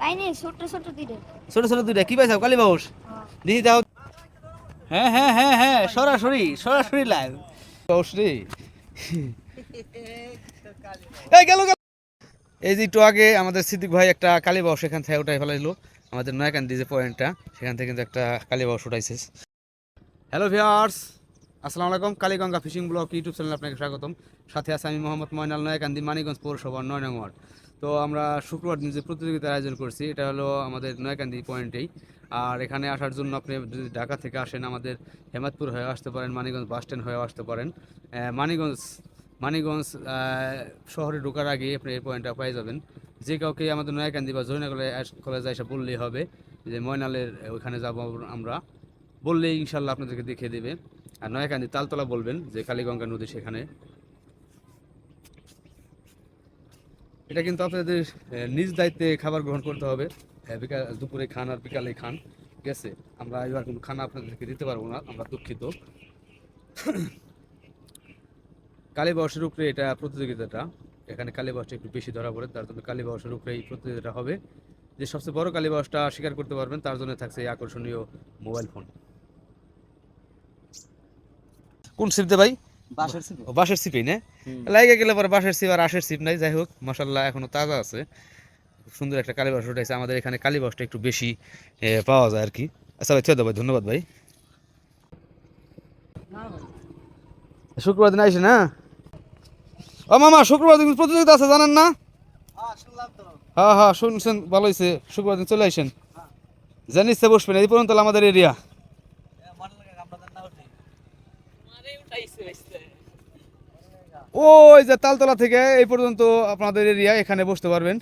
পাইনি ছোট ছোট দিলে ছোট ছোট দুইটা। কি পাইছাও কালী বাউস দিদি দাও হ্যাঁ হ্যাঁ হ্যাঁ হ্যাঁ সরাসরি সরাসরি লাইভ। বাউস রে। এই গেল গেল। এই যে একটু আগে আমাদের সিদ্দিক ভাই একটা কালী বাউস এখান থেকে উঠাই ফেলাইলো। আমাদের নয়াকান্দি যে পয়েন্টটা। সেখান থেকে কিন্তু একটা কালী বাউস উঠাইছে। হ্যালো ভিউয়ার্স আসসালামু আলাইকুম। কালীগঙ্গা ফিশিং ব্লগ ইউটিউব চ্যানেলে আপনাকে স্বাগতম। সাথে আছে আমি মোহাম্মদ ময়নাল নয়াকান্দি মানিগঞ্জ পৌরসভার নয় নং ওয়ার্ড। তো আমরা শুক্রবার দিন যে প্রতিযোগিতার আয়োজন করছি, এটা হলো আমাদের নয়াকান্দি পয়েন্টেই। আর এখানে আসার জন্য আপনি যদি ঢাকা থেকে আসেন, আমাদের হেমাদপুর হয়ে আসতে পারেন, মানিগঞ্জ বাস স্ট্যান্ড হয়ে আসতে পারেন। মানিগঞ্জ মানিগঞ্জ শহরে ঢোকার আগে আপনি এই পয়েন্টটা পেয়ে যাবেন। যে কাউকে আমাদের নয়াকান্দি বা জৈনা কলেজে এসে বললেই হবে যে, ময়নালের ওইখানে যাব আমরা। বললেই ইনশাল্লাহ আপনাদেরকে দেখিয়ে দেবে। আর নয়াকান্দি তালতলা বলবেন, যে কালীগঙ্গা নদী সেখানে। এটা কিন্তু আপনাদের নিজ দায়িত্বে খাবার গ্রহণ করতে হবে। বিকাল, দুপুরে খান আর বিকালে খান, ঠিক আছে? আমরা এবার কোনো খানা আপনাদেরকে দিতে পারব না, আমরা দুঃখিত। কালীবাসের উপরে এটা প্রতিযোগিতাটা, এখানে কালীবাসটা একটু বেশি ধরা পড়ে, তার জন্য কালীবাসের উপরে এই প্রতিযোগিতাটা হবে। যে সবচেয়ে বড় কালীবাসটা স্বীকার করতে পারবেন, তার জন্য থাকছে এই আকর্ষণীয় মোবাইল ফোন। কোন সিপতে ভাই? বাঁশের না? লাগে গেলে পরে বাঁশের সিপ আর আশের সিপ নাই। যাই হোক মশাল্লাহ এখনও তাজা আছে। সুন্দর একটা কালীবাস উঠেছে আমাদের এখানে কালীবাসটা একটু বেশি পাওয়া যায় আর কি আচ্ছা ভাই থুয়ে ভাই ধন্যবাদ ভাই। শুক্রবার দিন আইসে না? ও মামা শুক্রবার দিন প্রতিযোগিতা আছে জানেন না? তো। হ্যাঁ হ্যাঁ শুনছেন ভালো হয়েছে শুক্রবার দিন চলে আসেন জানিস তো বসবেন এই পর্যন্ত আমাদের এরিয়া মনে লাগে আপনাদের না উঠে ওই যে তালতলা থেকে এই পর্যন্ত আপনাদের এরিয়া এখানে বসতে পারবেন।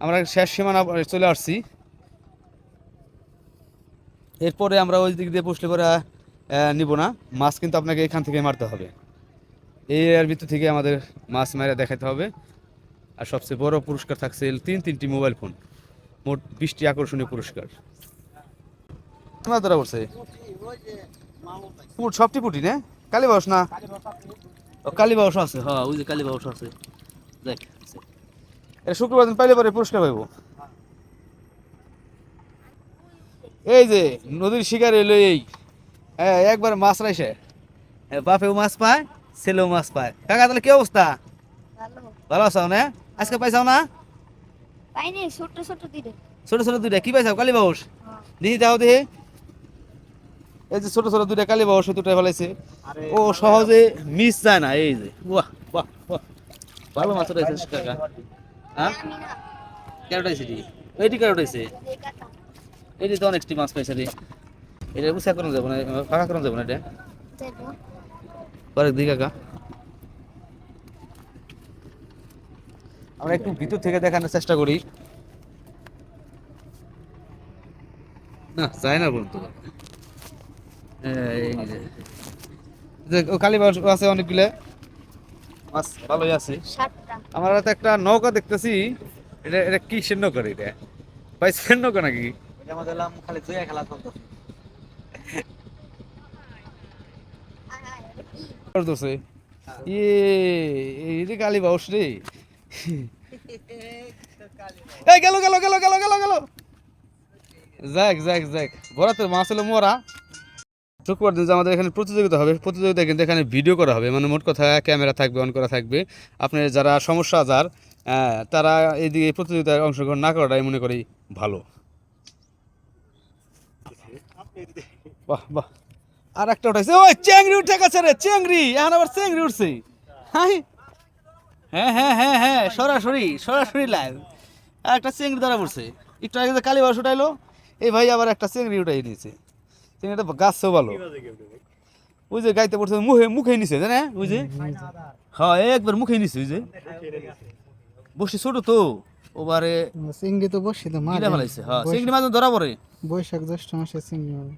আমরা শেষ সীমানা চলে আসছি। এরপরে আমরা ওই দিক দিয়ে বসলে পরে নিব না। মাছ কিন্তু আপনাকে এখান থেকে মারতে হবে। এই এর ভিতর থেকে আমাদের মাছ মেরে দেখাতে হবে। আর সবচেয়ে বড় পুরস্কার থাকছে তিন তিনটি মোবাইল ফোন। মোট বিশটি আকর্ষণীয় পুরস্কার। ধরা পড়ছে। সবটি পুটি না? না? ও আছে হ্যাঁ ওই যে আছে। দেখ এটা শুক্রবার দিন পাইলে পরে পুরস্কার পাইব। এই যে নদীর শিকার এলো এই হ্যাঁ একবার মাছ হ্যাঁ, বাপেও মাছ পায় ছেলেও মাছ পায়। কাকা তাহলে কি অবস্থা? ভালো। আছো না? আজকে পাইছাও না? পাইনি ছোট ছোট দিলে ছোট ছোট দুইটা। কি পাইছাও কালী বাউস? দিদি দাও দেখি। এই যে ছোট ছোট দুইটা কালী বাবা দুটা ফেলাইছে। ও সহজে মিস যায় না এই যে। বাহ বাহ বাহ। ভালো মাছ উঠাইছে কাকা। হ্যাঁ? কেন রে এইটি কেন উঠাইছে? এইটি তো অনেকটি মাছ পাইছে রে। এটা উৎসাহ করানো যাবে না ফাঁকা করানো যাবে না এটা? পরে দিই কাকা। আমরা একটু ভিতর থেকে দেখানোর চেষ্টা করি। না যায় না বলতো যে। দেখ, ও কালী মাছ আছে অনেকগুলো। মাছ ভালোই আছে। আমার হাতে একটা নৌকা দেখতেছি। এটা এটা কি সে নৌকা রে এটা? নৌকা নাকি? আমাদের খালি জয়া খেলা চলতো আয়, আয়, এটা কি? করতেছে। ইয়ে এই কালী বাউস রে। এই গেল গেল গেল গেল গেল গেল। যাক যাক যাক। বরাতের মাছ হলো মোরা। শুক্রবার দিন যে আমাদের এখানে প্রতিযোগিতা হবে। প্রতিযোগিতা কিন্তু এখানে ভিডিও করা হবে। মানে মোট কথা ক্যামেরা থাকবে অন করা থাকবে। আপনার যারা সমস্যা যার তারা এইদিকে এই প্রতিযোগিতায় অংশগ্রহণ না করাটাই মনে করি ভালো। বাহ বাহ। আর একটা উঠাইছে। ওই চেংড়ি উঠে গেছে রে, চেংড়ি। এখন আবার চেংড়ি উঠছে। হাই। হ্যাঁ হ্যাঁ হ্যাঁ হ্যাঁ সরাসরি সরাসরি লাইভ একটা চেংড়ি ধরা পড়ছে। একটু আগে যে কালীবাস উঠাইলো, এই ভাই আবার একটা চেংড়ি উঠাই নিয়েছে। চেংড়িটা গাছও ভালো। ওই যে গাইতে পড়ছে মুখে মুখে নিছে জানে? ওই যে? হ্যাঁ একবার মুখে নিছে ওই যে। বসে ছোট তো ওবারে চিংড়ি তো বসে তো মারে ভালো ফেলাইছে হ্যাঁ চিংড়ি মাছ ধরা পড়ে। বৈশাখ জ্যৈষ্ঠ মাসে চিংড়ি মারে।